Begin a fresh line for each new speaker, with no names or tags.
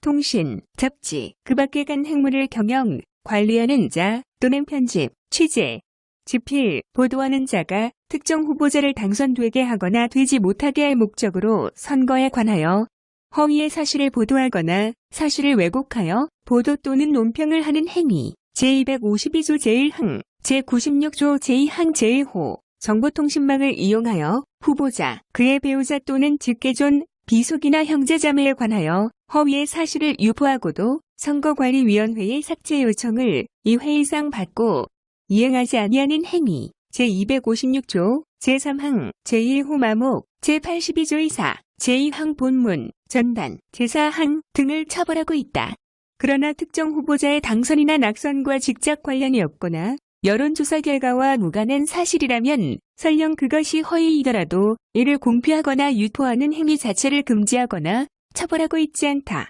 통신, 잡지, 그 밖에 간 행무를 경영, 관리하는 자 또는 편집, 취재, 집필, 보도하는 자가 특정 후보자를 당선되게 하거나 되지 못하게 할 목적으로 선거에 관하여 허위의 사실을 보도하거나 사실을 왜곡하여 보도 또는 논평을 하는 행위. 제252조 제1항, 제96조 제2항 제1호, 정보통신망을 이용하여 후보자, 그의 배우자 또는 직계존, 비속이나 형제자매에 관하여 허위의 사실을 유포하고도 선거관리위원회의 삭제 요청을 이 회의상 받고 이행하지 아니하는 행위. 제256조, 제3항, 제1호 마목, 제82조 이사, 제2항 본문, 전단, 제4항 등을 처벌하고 있다. 그러나 특정 후보자의 당선이나 낙선과 직접 관련이 없거나 여론조사 결과와 무관한 사실이라면 설령 그것이 허위이더라도 이를 공표하거나 유포하는 행위 자체를 금지하거나 처벌하고 있지 않다.